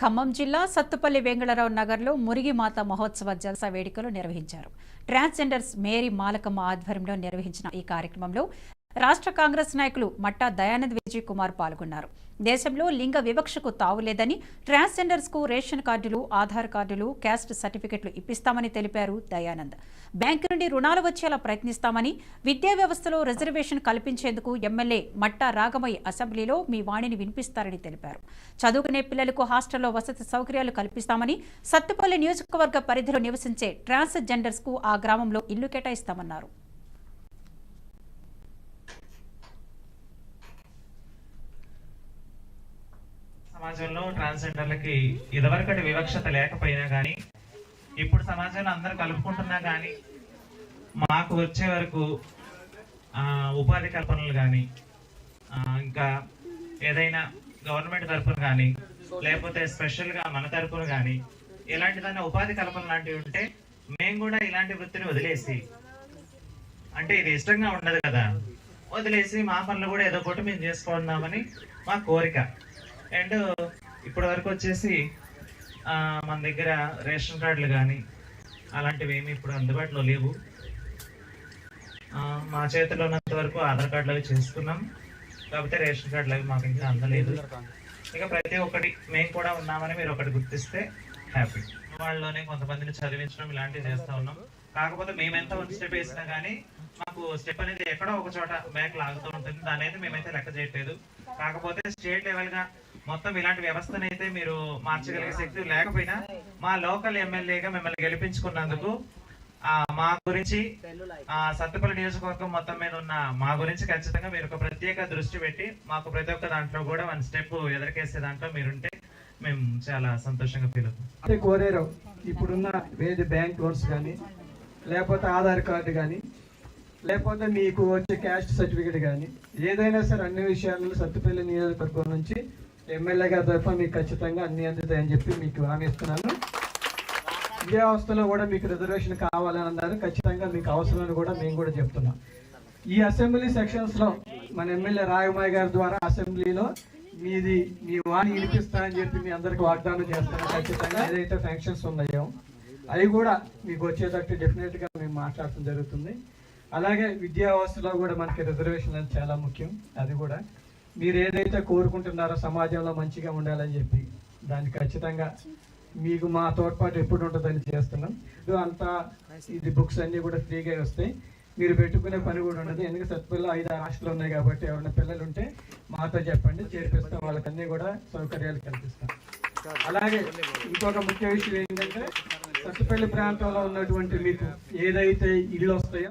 ఖమ్మం జిల్లా సత్తుపల్లి వెంగళరావు నగర్లో మురిగిమాత మహోత్సవ జలస వేడుకలు నిర్వహించారు. ట్రాన్స్జెండర్స్ మేరీ మాలకమ్మ ఆధ్వర్యంలో నిర్వహించిన ఈ కార్యక్రమంలో రాష్ట్ర కాంగ్రెస్ నాయకులు మట్టా దయానంద్ విజయ్ కుమార్ పాల్గొన్నారు. దేశంలో లింగ వివక్షకు తావులేదని ట్రాన్స్జెండర్స్కు రేషన్ కార్డులు ఆధార్ కార్డులు క్యాస్ట్ సర్టిఫికెట్లు ఇప్పిస్తామని తెలిపారు దయానంద్. బ్యాంకు నుండి రుణాలు వచ్చేలా ప్రయత్నిస్తామని విద్యా వ్యవస్థలో రిజర్వేషన్ కల్పించేందుకు ఎమ్మెల్యే మట్టా రాగమయ్య అసెంబ్లీలో మీ వాణిని వినిపిస్తారని తెలిపారు. చదువుకునే పిల్లలకు హాస్టల్లో వసతి సౌకర్యాలు కల్పిస్తామని సత్తుపల్లి నియోజకవర్గ పరిధిలో నివసించే ట్రాన్స్జెండర్స్కు ఆ గ్రామంలో ఇల్లు కేటాయిస్తామన్నారు. సమాజంలో ట్రాన్స్జెండర్లకి ఇదివరకటి వివక్షత లేకపోయినా కానీ ఇప్పుడు సమాజంలో అందరూ కలుపుకుంటున్నా కానీ మాకు వచ్చే వరకు ఉపాధి కల్పనలు కానీ ఇంకా ఏదైనా గవర్నమెంట్ తరఫున కానీ లేకపోతే స్పెషల్గా మన తరపున కానీ ఇలాంటిదైనా ఉపాధి కల్పన లాంటివి ఉంటే మేము కూడా ఇలాంటి వృత్తిని వదిలేసి అంటే ఇది ఇష్టంగా ఉండదు కదా వదిలేసి మా పనులు కూడా ఏదో ఒకటి మేము చేసుకుందామని మా కోరిక. అండ్ ఇప్పటి వరకు వచ్చేసి మన దగ్గర రేషన్ కార్డులు కానీ అలాంటివి ఏమి ఇప్పుడు అందుబాటులో లేవు. మా చేతిలో ఉన్నంత వరకు ఆధార్ కార్డులు అవి చేసుకున్నాం. కాకపోతే రేషన్ కార్డులు అవి మాకు ఇంకా అందలేదు. ఇక ప్రతి ఒక్కటి మేము కూడా ఉన్నామని మీరు ఒకటి గుర్తిస్తే హ్యాపీ. వాళ్ళలోనే కొంతమందిని చదివించడం ఇలాంటివి చేస్తూ ఉన్నాం. కాకపోతే మేము ఎంత వన్ స్టెప్ వేసినా కానీ మాకు స్టెప్ అనేది ఎక్కడో ఒక చోట బ్యాక్ లాగుతూ ఉంటుంది. దాని అయితే మేమైతే లెక్క చేయట్లేదు. కాకపోతే స్టేట్ లెవెల్గా మొత్తం ఇలాంటి వ్యవస్థను అయితే మీరు మార్చగలిగే శక్తి లేకపోయినా మా లోకల్ ఎమ్మెల్యేగా మిమ్మల్ని గెలిపించుకున్నందుకు మా గురించి ఆ సత్తుపల్లి నియోజకవర్గం మొత్తం మీద ఉన్న మా గురించి ఖచ్చితంగా మీరు ఒక ప్రత్యేక దృష్టి పెట్టి మాకు ప్రతి ఒక్క దాంట్లో కూడా వన్ స్టెప్ ఎదురకేసే దాంట్లో మీరుంటే మేము చాలా సంతోషంగా ఫీల్ అవుతాం. కోరారు. ఇప్పుడున్న వేది బ్యాంక్ లోన్స్ కానీ లేకపోతే ఆధార్ కార్డు కానీ లేకపోతే మీకు వచ్చే క్యాస్ట్ సర్టిఫికేట్ కానీ ఏదైనా సరే అన్ని విషయాలను సత్తుపల్లి నియోజకవర్గం నుంచి ఎమ్మెల్యే గారి తరఫున మీకు ఖచ్చితంగా అన్ని అందుతాయని చెప్పి మీకు హామీ ఇస్తున్నాను. విద్యా వ్యవస్థలో కూడా మీకు రిజర్వేషన్ కావాలని అన్నారు. ఖచ్చితంగా మీకు అవసరమని కూడా మేము కూడా చెప్తున్నాం. ఈ అసెంబ్లీ సెక్షన్స్లో మన ఎమ్మెల్యే రాయమాయ్ గారి ద్వారా అసెంబ్లీలో మీది మీ వాణి వినిపిస్తానని చెప్పి మీ అందరికి వాగ్దానం చేస్తాను ఖచ్చితంగా ఏదైతే ఫంక్షన్స్ ఉన్నాయో అవి కూడా మీకు వచ్చేటట్టు డెఫినెట్గా మేము మాట్లాడటం జరుగుతుంది. అలాగే విద్యా వ్యవస్థలో కూడా మనకి రిజర్వేషన్ అనేది చాలా ముఖ్యం. అది కూడా మీరు ఏదైతే కోరుకుంటున్నారో సమాజంలో మంచిగా ఉండాలని చెప్పి దాన్ని ఖచ్చితంగా మీకు మా తోడ్పాటు ఎప్పుడు ఉంటుందని చేస్తున్నాం. ఇది అంతా ఇది బుక్స్ అన్నీ కూడా ఫ్రీగా వస్తాయి. మీరు పెట్టుకునే పని కూడా ఉండదు. ఎందుకంటే సత్పల్లిలో ఐదు హాస్టల్ ఉన్నాయి కాబట్టి ఎవరైనా పిల్లలు ఉంటే మాతో చెప్పండి. చేర్పిస్తాం. వాళ్ళకన్నీ కూడా సౌకర్యాలు కల్పిస్తాం. అలాగే ఇంకొక ముఖ్య విషయం ఏంటంటే సత్తుపల్లి ప్రాంతంలో ఉన్నటువంటి మీకు ఏదైతే ఇల్లు వస్తాయో